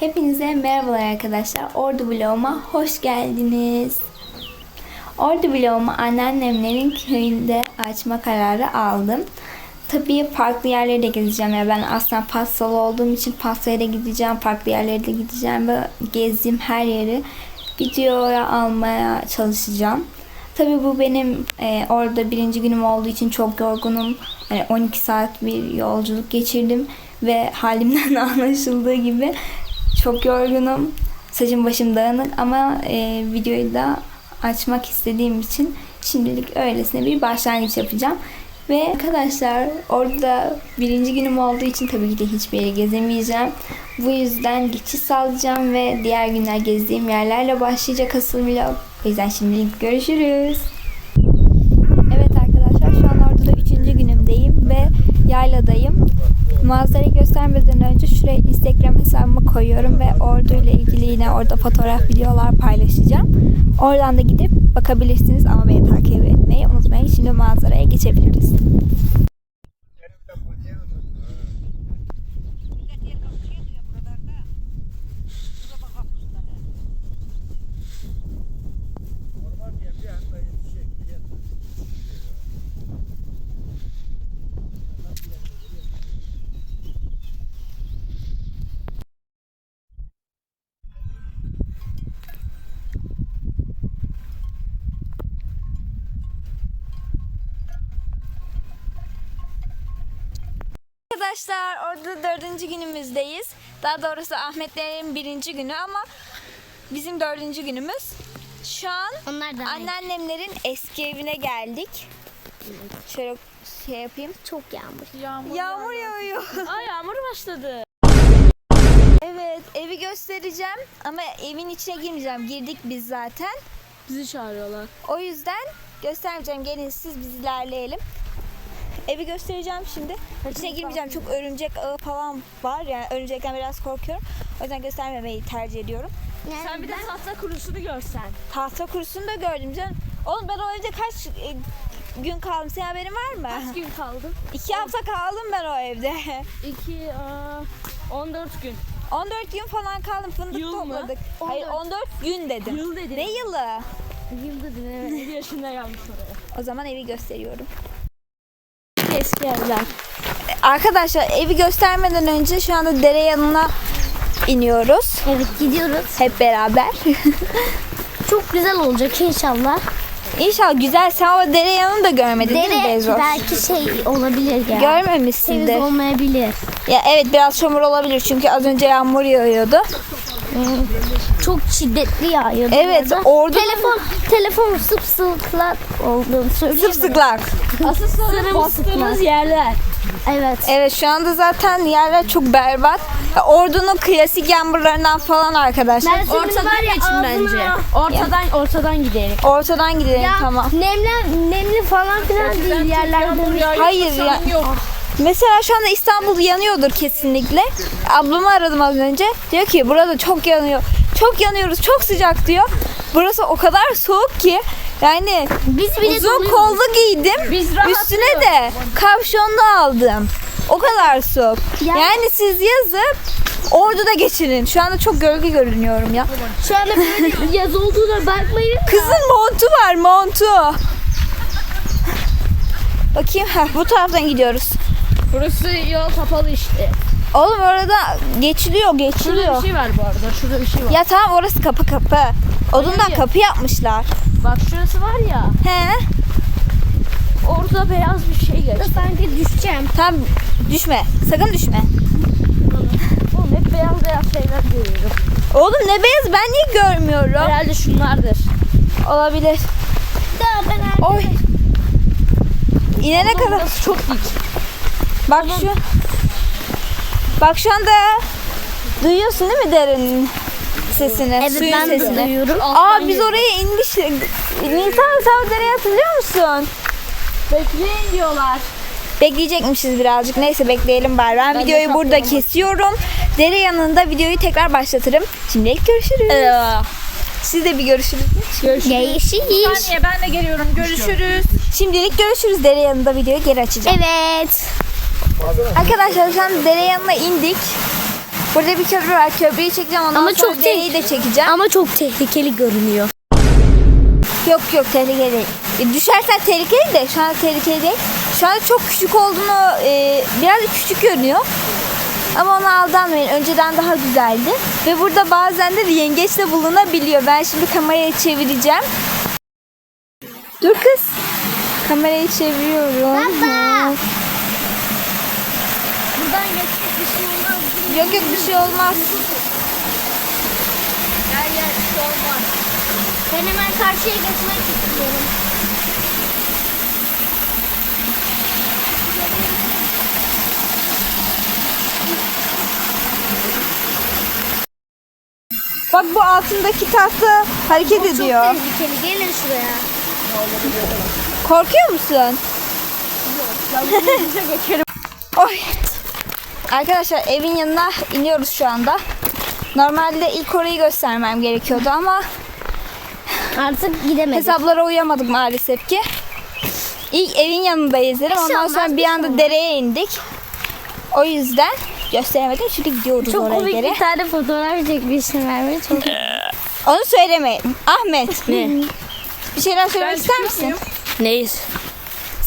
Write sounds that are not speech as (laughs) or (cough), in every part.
Hepinize merhabalar arkadaşlar. Ordu vloguma hoş geldiniz. Ordu vlogumu anneannemlerin köyünde açma kararı aldım. Tabii farklı yerlere de gideceğim. Ya ben aslında pastalı olduğum için pastaya da gideceğim. Farklı yerlere de gideceğim ve gezdiğim her yeri videoya almaya çalışacağım. Tabii bu benim e, orada birinci günüm olduğu için çok yorgunum. Yani 12 saat bir yolculuk geçirdim ve halimden (laughs) anlaşıldığı gibi çok yorgunum. Saçım başım dağınık ama e, videoyu da açmak istediğim için şimdilik öylesine bir başlangıç yapacağım. Ve arkadaşlar orada birinci günüm olduğu için tabii ki de hiçbir yere gezemeyeceğim. Bu yüzden geçiş sağlayacağım ve diğer günler gezdiğim yerlerle başlayacak asıl vlog. O yüzden şimdilik görüşürüz. Evet arkadaşlar şu an orada da üçüncü günümdeyim ve yayladayım. Manzarayı göstermeden önce şuraya Instagram hesabımı koyuyorum ve ordu ile ilgili yine orada fotoğraf videolar paylaşacağım. Oradan da gidip bakabilirsiniz ama beni takip etmeyi unutmayın. Şimdi manzaraya geçebiliriz. Arkadaşlar orada dördüncü günümüzdeyiz. Daha doğrusu Ahmetlerin birinci günü ama bizim dördüncü günümüz. Şu an Onlar da aynı. anneannemlerin eski evine geldik. Şöyle şey yapayım. Çok yağmur. Yağmur. Yağmur yağıyor. Aa (laughs) yağmur başladı. evet evi göstereceğim ama evin içine girmeyeceğim. Girdik biz zaten. Bizi çağırıyorlar. O yüzden göstermeyeceğim. Gelin siz biz ilerleyelim. Evi göstereceğim şimdi. İçine girmeyeceğim. Çok örümcek ağı falan var. Yani örümcekten biraz korkuyorum. O yüzden göstermemeyi tercih ediyorum. Sen bir de tahta kurusunu görsen. Tahta kurusunu da gördüm canım. Oğlum ben o evde kaç e, gün kaldım? Senin haberin var mı? Kaç gün kaldım? İki hafta kaldım ben o evde. (laughs) 2, 14 gün. 14 gün falan kaldım. Fındık Yıl mı? topladık. Hayır 14 gün dedim. Yıl dedin. Ne yılı? Yıl dedin evet. 7 yaşında gelmiş oraya. O zaman evi gösteriyorum. Eski evler. Arkadaşlar evi göstermeden önce şu anda dere yanına iniyoruz. Evet gidiyoruz. Hep beraber. (laughs) Çok güzel olacak inşallah. İnşallah güzel. Sen o dere yanını da görmedin değil mi Dere Bezos? belki şey olabilir ya. Görmemişsindir. Temiz olmayabilir. Ya evet biraz çamur olabilir çünkü az önce yağmur yağıyordu. Çok şiddetli yağıyor. Evet, orada. orada- Telefon, telefon sıpsıklak söyleyeyim. Sıpsıklak. Asıl sonra bastığımız yerler. Evet. Evet şu anda zaten yerler çok berbat. Ya, Ordu'nun klasik yağmurlarından falan arkadaşlar. Ben Ortadan var ya geçin bence. Ortadan ortadan gidelim. Ortadan gidelim Ya tamam. nemli, nemli falan filan değil yerlerde. Hayır ya. Yok. Mesela şu anda İstanbul yanıyordur kesinlikle. Ablamı aradım az önce. Diyor ki burada çok yanıyor. Çok yanıyoruz. Çok sıcak diyor. Burası o kadar soğuk ki yani Biz bile uzun donuyoruz. kollu giydim. Biz. Üstüne de kapşonlu aldım. O kadar soğuk. Ya- Yani siz yazıp Ordu'da geçirin. Şu anda çok gölge görünüyorum ya. Şu anda böyle (laughs) yaz olduğuna bakmayın. Kızın montu var montu. Bakayım ha bu taraftan gidiyoruz. Burası yol kapalı işte. Oğlum orada geçiliyor Şurada geçiliyor. bir şey var bu arada. Şurada bir şey var. Ya tamam orası kapı kapı. Odundan Hayır. kapı yapmışlar. Bak şurası var ya. He? Orada beyaz bir şey geç. Sanki düşeceğim. Tamam düşme. Sakın düşme. Oğlum hep beyaz beyaz şeyler görüyorum. Oğlum ne beyaz ben niye görmüyorum? Herhalde şunlardır. Olabilir. Daha ben Oy. İnene kadar. Burası çok dik. Bak şu. Bak şu anda duyuyorsun değil mi derenin sesini, Evet suyun ben de sesini. duyuyorum. Aa biz oraya inmiştik. Nisan sen o dereyi hatırlıyor musun? Bekleyin diyorlar. Bekleyecekmişiz birazcık. Neyse bekleyelim bari. Ben, Ben de videoyu burada kesiyorum. Dere yanında videoyu tekrar başlatırım. Şimdilik görüşürüz. Siz de bir görüşürüz. Yeşil. Saniye ben de geliyorum. Görüşürüz. Şimdilik görüşürüz. Dere yanında videoyu geri açacağım. Evet. Arkadaşlar şu an dere yanına indik. Burada bir köprü var. Köprüyü çekeceğim. Ondan Ama sonra çok dereyi de çekeceğim. Ama çok tehlikeli görünüyor. Yok yok tehlikeli değil. E, düşersen tehlikeli de şu an tehlikeli değil. Şu an çok küçük olduğunu e, biraz küçük görünüyor. Ama ona aldanmayın. Önceden daha güzeldi. Ve burada bazen de yengeç de bulunabiliyor. Ben şimdi kamerayı çevireceğim. Dur kız. Kamerayı çeviriyorum. Baba. Buradan geçecek bir şey olmaz. Yok yok bir şey olmaz. Gel gel bir şey olmaz. Ben hemen karşıya geçmek istiyorum. Bak bu altındaki tahta hareket ediyor. Çok tehlikeli. Gelin şuraya. Korkuyor musun? (laughs) Oy. Arkadaşlar evin yanına iniyoruz şu anda. Normalde ilk orayı göstermem gerekiyordu ama Artık gidemedik. hesaplara uyamadık maalesef ki. İlk evin yanındayız dedim. Şey Ondan olmaz, sonra bir şey anda olmaz. dereye indik. O yüzden gösteremedim. Şimdi gidiyoruz Çok oraya komik geri. bir tane fotoğraf çekmiştim Merve. Çok Onu söylemeyin. Ahmet. Ne? Bir şeyler söylemek ister misin? Neyiz?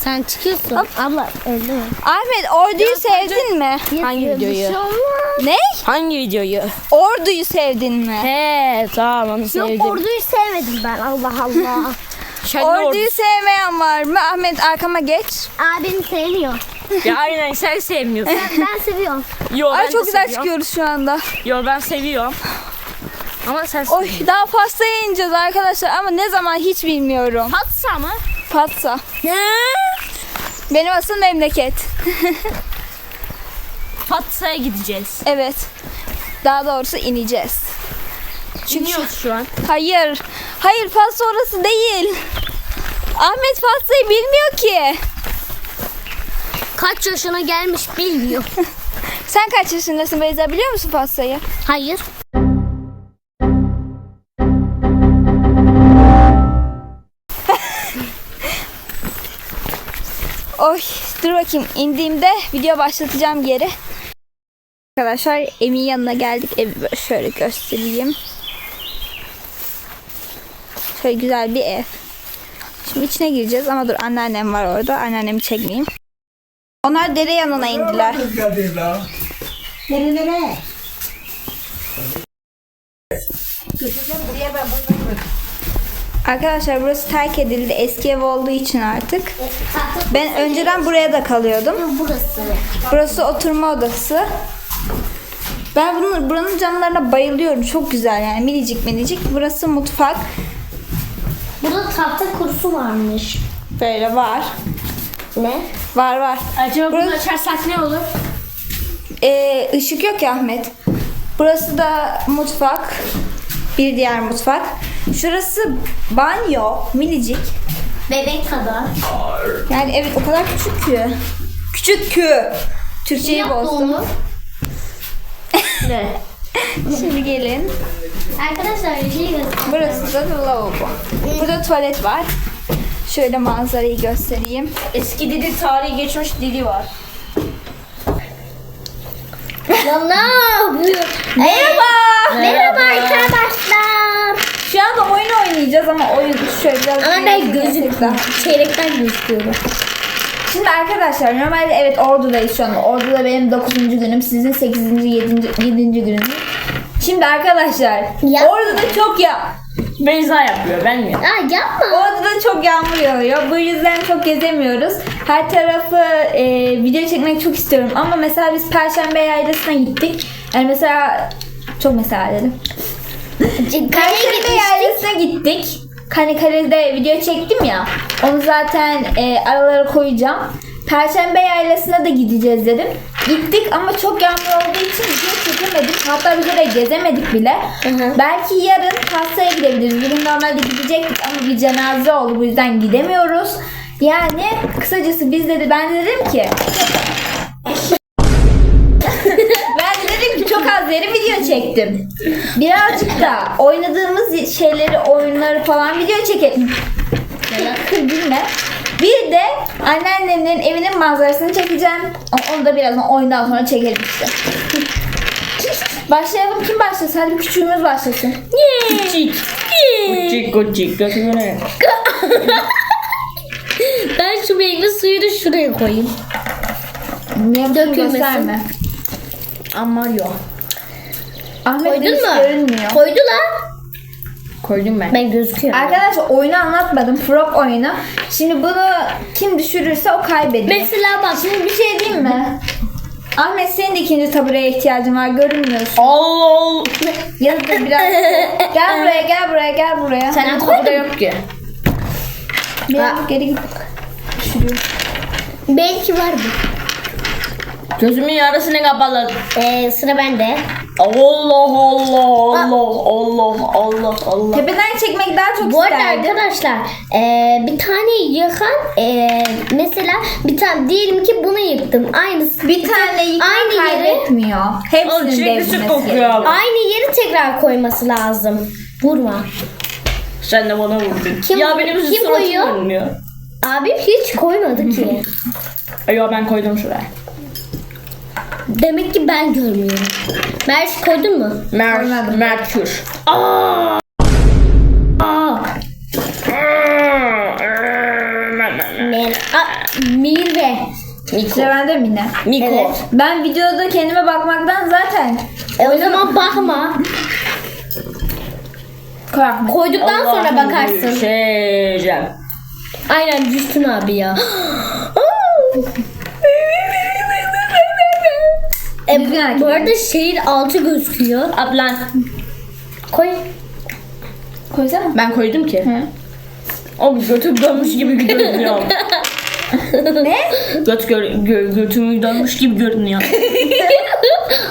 Sen çıkıyorsun. Abla öldü mü? Ahmet orduyu sevdin mi? Hangi videoyu? şey olmaz. Ne? Hangi videoyu? Orduyu sevdin mi? He tamam onu Yok sevdim. orduyu sevmedim ben. Allah Allah. (laughs) Sen Orduyu sevmeyen var mı? Ahmet arkama geç. Abim sevmiyor. Ya aynen sen sevmiyorsun. Ben, ben seviyorum. Yo Ay ben çok güzel seviyorum. çıkıyoruz şu anda. Yo ben seviyorum. Ama sen Oy seviyorsun. daha pastaya ineceğiz arkadaşlar ama ne zaman hiç bilmiyorum. Patsa mı? Patsa. Ne? Benim asıl memleket. (laughs) Patsa'ya gideceğiz. Evet. Daha doğrusu ineceğiz. Çünkü İniyoruz şu an. hayır. Hayır Patsa orası değil. Ahmet Patsa'yı bilmiyor ki. Kaç yaşına gelmiş bilmiyor. (laughs) Sen kaç yaşındasın Beyza biliyor musun Patsa'yı? Hayır. Oy dur bakayım indiğimde video başlatacağım geri. Arkadaşlar evin yanına geldik. Evi şöyle göstereyim. Şöyle güzel bir ev. Şimdi içine gireceğiz ama dur anneannem var orada. Anneannemi çekmeyeyim. Onlar dere yanına indiler. Nerelere? Arkadaşlar burası terk edildi. Eski ev olduğu için artık. Ben önceden buraya da kalıyordum. Burası. Burası oturma odası. Ben bunun, buranın camlarına bayılıyorum. Çok güzel yani minicik minicik. Burası mutfak. Burada tahta kurusu varmış. Böyle var. Ne? Var var. Acaba bunu Burası- açarsak ne olur? Ee, ışık yok ya Ahmet. Burası da mutfak. Bir diğer mutfak. Şurası banyo. Minicik. Bebek kadar. Yani evet o kadar küçük ki. Küçük ki. Türkçeyi Yaptı bozdum. onu. (laughs) Ne? Şimdi gelin. Arkadaşlar bir şey göstereyim. Burası da lavabo. Burada tuvalet var. Şöyle manzarayı göstereyim. Eski dili tarihi geçmiş dili var. Ya ne yapıyor? Merhaba. Merhaba arkadaşlar. Şu anda oyun oynayacağız ama oyun şöyle biraz... Ama ben gözükmüyorum. Çeyrekten gözüküyorum. Şimdi arkadaşlar normalde evet Ordu'dayız şu anda. Ordu'da benim 9. günüm. Sizin 8. 7. 7. gününüz. Şimdi arkadaşlar Ya. Ordu'da çok ya Beyza yapıyor ben mi? Aa yapma. Ordu'da çok yağmur yağıyor. Bu yüzden çok gezemiyoruz. Her tarafı e, video çekmek çok istiyorum. Ama mesela biz Perşembe Yaylası'na gittik. Yani mesela çok mesela dedim. Gitmiştik. Yaylası'na gittik. Hani kalede video çektim ya. Onu zaten e, aralara koyacağım. Perşembe Yaylası'na da gideceğiz dedim. Gittik ama çok yağmur olduğu için video çekemedik. Hatta biz oraya gezemedik bile. hı. Belki yarın pastaya gidebiliriz. Bugün normalde gidecektik ama bir cenaze oldu. Bu yüzden gidemiyoruz. Yani kısacası biz dedi ben de dedim ki yeri video çektim. Birazcık da oynadığımız şeyleri, oyunları falan video çekelim. Gülme. Bir de anneannemin evinin manzarasını çekeceğim. Onu da birazdan oyundan sonra çekelim işte. Başlayalım. Kim başlasın? Hadi küçüğümüz başlasın. Küçük. Küçük küçük götürüne. (laughs) Ben şu meyve suyunu şuraya koyayım. Niye Dökülmesin. gösterme. Ama yok. Ahmet Koydun mu? görünmüyor. Koydu lan. Koydum ben. Ben gözüküyorum. Arkadaşlar oyunu anlatmadım. Frog oyunu. Şimdi bunu kim düşürürse o kaybediyor. Mesela bak. Şimdi bir şey diyeyim mi? Ahmet senin de ikinci tabureye ihtiyacın var. Görünmüyorsun. Allah Allah. Yazık biraz. (laughs) gel buraya gel buraya gel buraya. Senin kapıda yok ki. Biraz geri git. Belki var bu. Gözümün yarısını kapalı. Ee, sıra bende. Allah Allah Allah Allah Allah Allah. Tepeden çekmek daha çok Bu arada isterdim. arkadaşlar ee, bir tane yakan ee, mesela bir tane diyelim ki bunu yıktım. Aynısı. Bir tane yıkan Aynı yeri kaybetmiyor. Oğlum çilekli gerekiyor. kokuyor ama. Aynı yeri tekrar koyması lazım. Vurma. Sen de bana vurdun. Kim- ya benim kim koyuyor? Abim hiç koymadı ki. Ay ya ben koydum şuraya. Demek ki ben görmüyorum. Mert koydun mu? Mer Koymadım. Merkür. Aa. Mer Aa, Mirve. Miko. Sıra bende mi yine? Miko. Evet. Ben videoda kendime bakmaktan zaten E, o zaman bakma. Ahmet. Koyduktan sonra Allah'ım bakarsın. Düşeceğim. Aynen düştün abi ya. (gasps) e, hareket bu arada şeyin altı gözüküyor. Ablan. Koy. Koysana. Ben koydum ki. Hı. Abi götüm dönmüş gibi görünüyor. (laughs) ne? Göt gör, gö, götümü dönmüş gibi görünüyor. (laughs)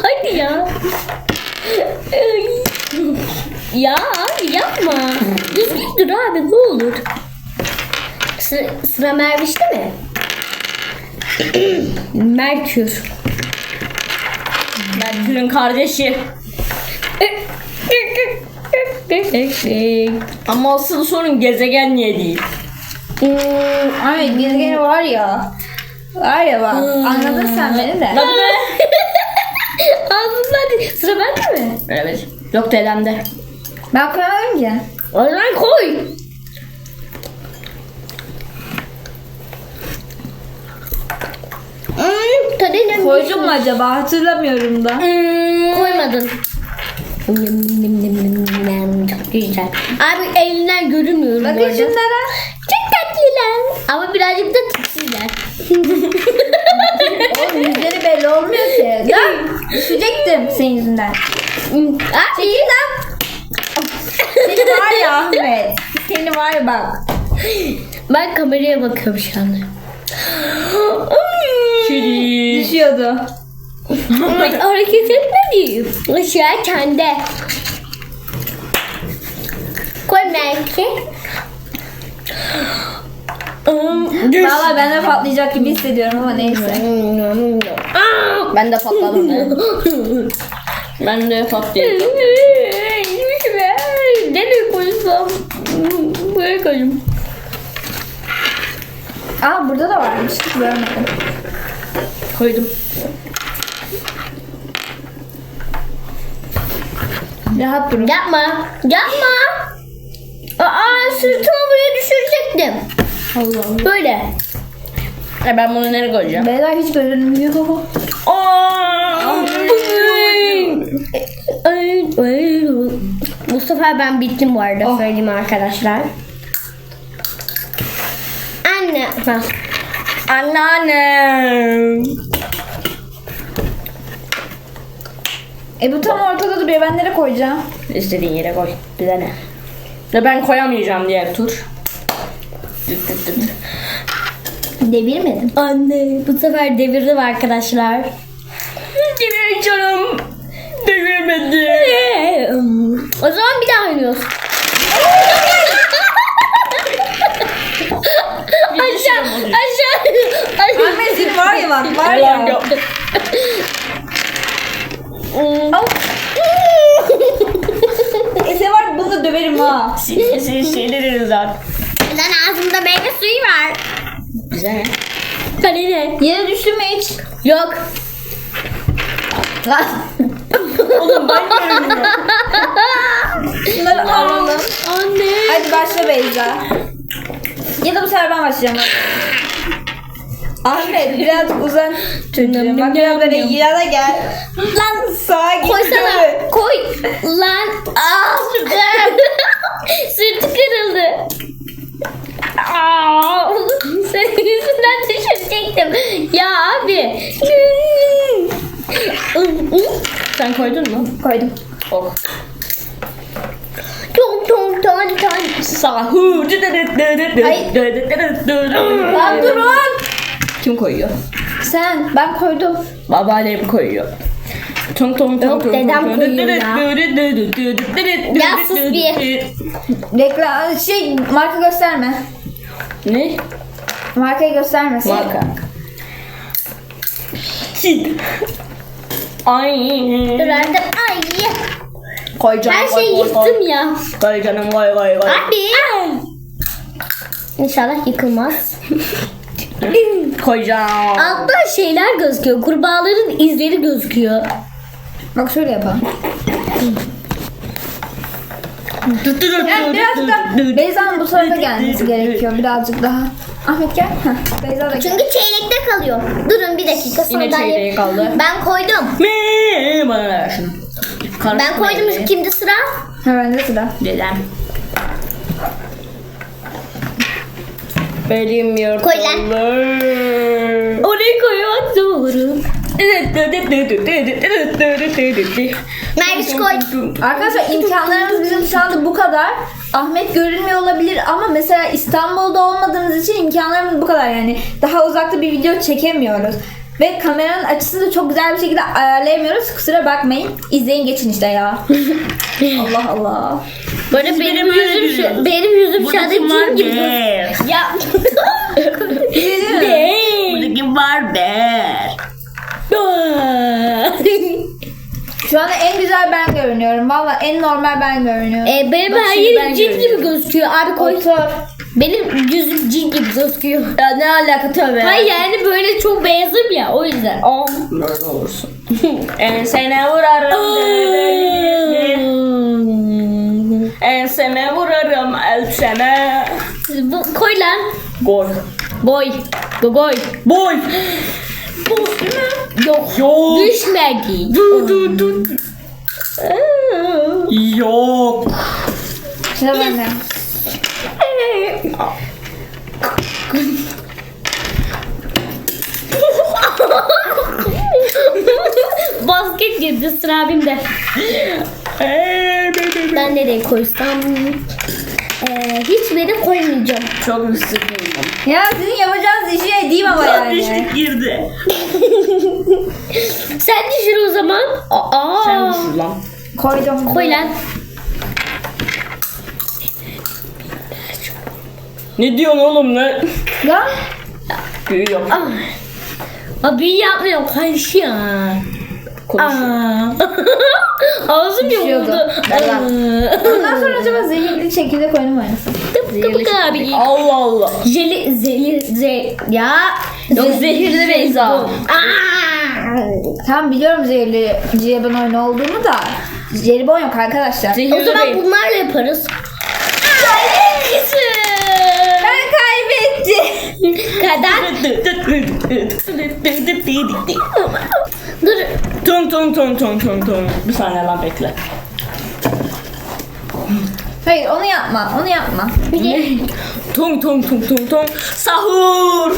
Hadi ya. ya abi yapma. Düzgün dur abi ne olur. Sıra, sıra Merviş'te mi? (clears throat) Merkür. Merkür'ün kardeşi. Ama asıl sorun gezegen niye değil? Hmm, Ahmet gezegeni var ya. Var ya bak. Anladın sen beni de. (laughs) Hadi be. Ağzımdan değil. Sıra bende mi? Evet. Yok dedemde. Ben koyamadım ki. O zaman koy. Hmm? Koydum mu acaba? Hatırlamıyorum da. Koymadın. Çok güzel. Abi elinden görünmüyor bu Bakın arada. şunlara. Çok tatlılar. Ama birazcık da tipsizler. (laughs) Oğlum yüzleri belli olmuyor ki. Lan düşecektim senin yüzünden. Abi. Seni var ya Ahmet. Seni var ya bak. Ben kameraya bakıyorum şu anda. Kiri. Düşüyordu. Ay, (laughs) hareket etmedi. Aşağı kendi. Koy Melki. Düş. Valla ben de patlayacak gibi hissediyorum ama neyse. Ben de patladım. (laughs) ben de patlayacağım. Nereye koysam? Buraya koyayım. Aa burada da varmış. Hiç görmedim. Koydum. Rahat durun. Yapma. Yapma. Aa sırtımı buraya düşürecektim. Allah Allah. Böyle. E ben bunu nereye koyacağım? Beyler hiç görünmüyor. Aa! Ay, ay. Bu sefer ben bittim bu arada söyleyeyim arkadaşlar. Anne. Ha. Anneannem. E bu tam ortada duruyor. Ben nereye koyacağım? İstediğin yere koy. Bize ne? Ve ben koyamayacağım diğer tur. Dıt dıt dıt. Devirmedim. Anne bu sefer devirdim arkadaşlar. Devir canım. Devirmedi. O zaman bir daha oynuyoruz. Aşağı aşağı aşağı. Ahmet seni var ya bak. Var ya. Ese var bunu da döverim ha. Siz şeyleri zaten. Lan ağzımda meyve suyu var. Bize ne? Bana ne? Yere düştü mü hiç? Yok. Lan. Oğlum ben görünüyorum. Şunları alalım. Anne. Hadi başla Beyza. Ya da bu sefer ben başlayacağım. Ahmet birazcık uzan çocuğum. Bak biraz böyle yana gel. Lan sağa git. Koysana. Koy. Lan. Aa sırtım. (laughs) Sırtı kırıldı. Aa, senin yüzünden düşürecektim. Ya abi. (laughs) Sen koydun mu? Koydum. Ok. Tung tung ton ton. Sahur. Lan durun. Kim koyuyor? Sen. Ben koydum. Babaannem koyuyor. Tung tung tung Yok, tung dedem koyuyor ya. Sus bir. Reklam şey marka gösterme. Ne? Markayı göstermesin. Marka. Ay. Dur artık. Ay. Koy canım. Her şeyi koy, koy. yıktım ya. Koy canım koy koy koy. Abi. İnşallah yıkılmaz. (laughs) Koyacağım. Altta şeyler gözüküyor. Kurbağaların izleri gözüküyor. Bak şöyle yapalım. Yani birazcık da Beyza'nın bu tarafa gelmesi gerekiyor. Birazcık daha. Ahmet gel. Heh, Beyza da gel. Çünkü çeyrekte kalıyor. Durun bir dakika Yine sandalye. çeyreği kaldı. Ben koydum. Me bana ver şunu. Ben koydum. Kimdi sıra? Ha bende sıra. Dedem. Benim yurtum. Koy lan. Oraya koymak doğru. Merviş koy. Arkadaşlar imkanlarımız bizim şu anda bu kadar. Ahmet görünmüyor olabilir ama mesela İstanbul'da olmadığımız için imkanlarımız bu kadar yani. Daha uzakta bir video çekemiyoruz. Ve kameranın açısını da çok güzel bir şekilde ayarlayamıyoruz. Kusura bakmayın. İzleyin geçin işte ya. (laughs) Allah Allah. Böyle benim yüzüm şu, benim yüzüm şu anda cin gibi. Ya. Burada kim var be? (laughs) Şu anda en güzel ben görünüyorum. Valla en normal ben görünüyorum. e, benim Bak her yerim cin gibi gözüküyor. Abi koy. Otur. Benim yüzüm cin gibi gözüküyor. Ya ne alaka tövbe. Hayır yani böyle çok beyazım ya o yüzden. Aa. Böyle olursun. (laughs) Ensene vurarım. Enseme vurarım elçeme. Bu, koy lan. Gol. Boy. Bu boy. Boy. Yok. Yok. Düşmedi. Du du du. Yok. Sıra bende. (laughs) Basket girdi sıra abimde. Ben nereye koysam? Ee, hiçbiri koymayacağım. Çok üstündeyim. Ya sizin yapacağınız işi edeyim ama yani. Düştük girdi. (laughs) Sen düşür o zaman. Aa. Sen düşür lan. Koydum. Koy lan. Ne diyorsun oğlum ne? Ya. Büyüyor. Ah. Abi yapmıyorum konuşuyor. Konuşuyor. (laughs) Aa. Ağzım yoruldu. Lan. Ondan sonra acaba zehirli şekilde koydum oynasın. Tıpkı bu abi. Allah Allah. Jeli, zeli, ze, ya. Yok zehirli Beyza. Aa. Tam biliyorum zehirli Cihan oyunu olduğunu da. Jelibon yok arkadaşlar. O Zehirli zaman değil. bunlarla yaparız. Ben kaybettim. Kadar. Dur. Tung tung tung tung tung tung. Bir saniye lan bekle. Hayır onu yapma. Onu yapma. Tung tung tung tung tung. Sahur.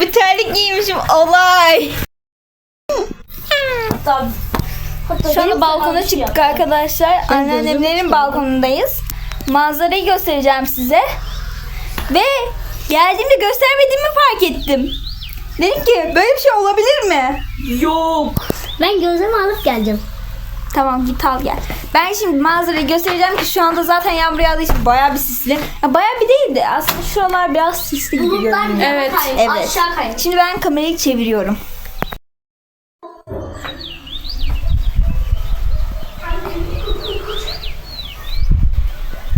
Bir terlik giymişim olay. Şu anda balkona çıktık arkadaşlar. Anneannemlerin balkonundayız. Manzarayı göstereceğim size. Ve geldiğimde göstermediğimi fark ettim. Dedim ki böyle bir şey olabilir mi? Yok. Ben gözlüğümü alıp geleceğim. Tamam git al gel. Ben şimdi manzarayı göstereceğim ki şu anda zaten yağmur yağdığı için bayağı bir sisli. Ya bayağı bir değil de aslında şuralar biraz sisli gibi Bulutlar görünüyor. yana Evet, kayıyor, evet. aşağı kayıyor. Şimdi ben kamerayı çeviriyorum.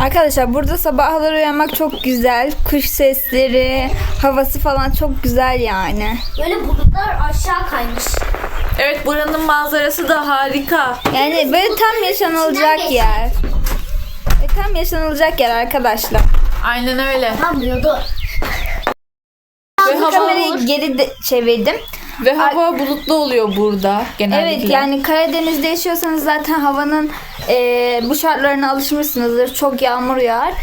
Arkadaşlar burada sabahları uyanmak çok güzel. Kuş sesleri, havası falan çok güzel yani. Böyle bulutlar aşağı kaymış. Evet buranın manzarası da harika. Yani böyle tam yaşanılacak yer. E, tam yaşanılacak yer arkadaşlar. Aynen öyle. Tam diyordu. Ve hava, Kamerayı geri de çevirdim. Ve hava bulutlu oluyor burada genellikle. Evet yani Karadeniz'de yaşıyorsanız zaten havanın e, bu şartlarına alışmışsınızdır. Çok yağmur yağar.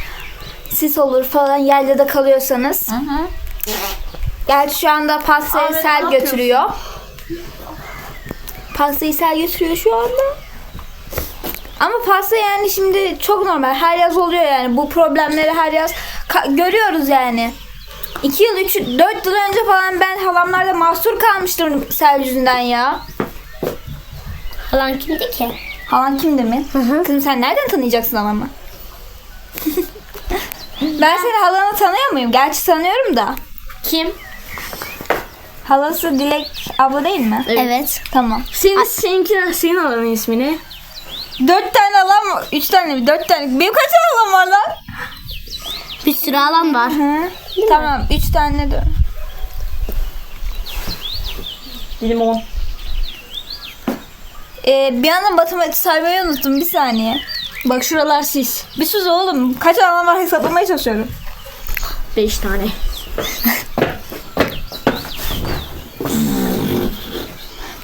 Sis olur falan yerde de kalıyorsanız. Hı hı. Gerçi şu anda pastayı Ahmet, sel götürüyor. Pastayı sel götürüyor şu anda. Ama pasta yani şimdi çok normal. Her yaz oluyor yani. Bu problemleri her yaz görüyoruz yani. 2 yıl, 3 4 yıl önce falan ben halamlarda mahsur kalmıştım sel yüzünden ya. Falan kimdi ki? Halan kimdi mi? Kızım sen nereden tanıyacaksın halamı? ben seni halanı tanıyor muyum? Gerçi tanıyorum da. Kim? Halası Dilek abla değil mi? Evet. Tamam. Senin, seninki, senin alanın ismi ne? Dört tane halam var. Üç tane mi? Dört tane. Benim kaç tane halam var lan? Bir sürü alan var. Hı. Tamam. Üç tane de. Limon. Ee, bir anda matematik saymayı unuttum. Bir saniye. Bak şuralar sis. Bir sus oğlum. Kaç halam var hesaplamaya çalışıyorum. Beş tane. (laughs)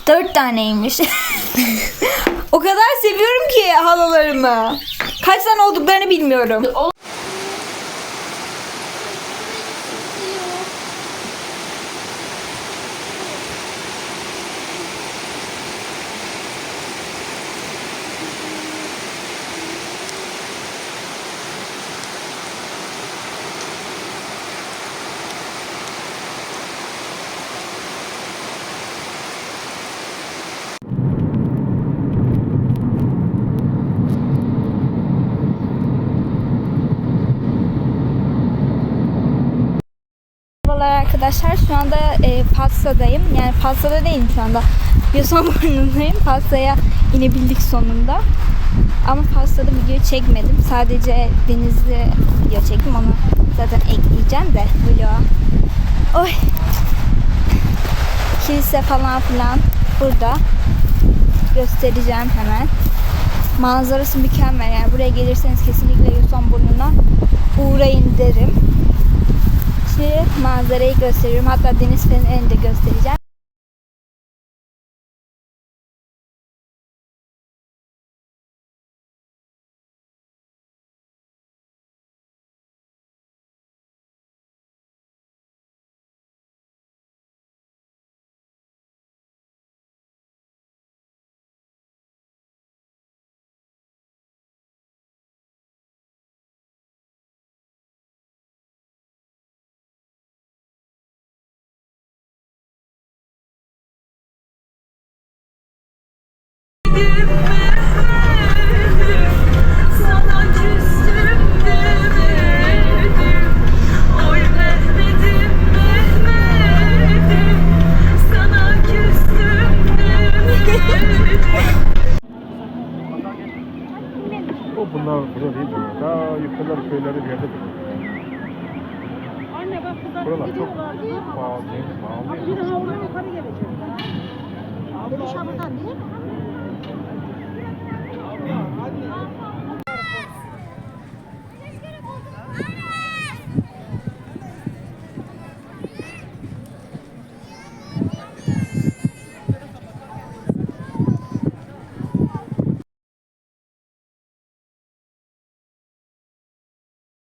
Dört taneymiş. (laughs) o kadar seviyorum ki halalarımı. Kaç tane olduklarını bilmiyorum. Merhabalar arkadaşlar. Şu anda Patsa'dayım. Yani Patsa'da değilim şu anda. Yosunburnu'ndayım. (laughs) Patsa'ya inebildik sonunda. Ama Patsa'da video çekmedim. Sadece denizli video çektim. Onu zaten ekleyeceğim de vloga. Oy. Kilise falan filan burada. Göstereceğim hemen. Manzarası mükemmel. Yani buraya gelirseniz kesinlikle Yosunburnu'na uğrayın derim. Manzarayı gösteriyorum. Hatta deniz fenerini de göstereceğim.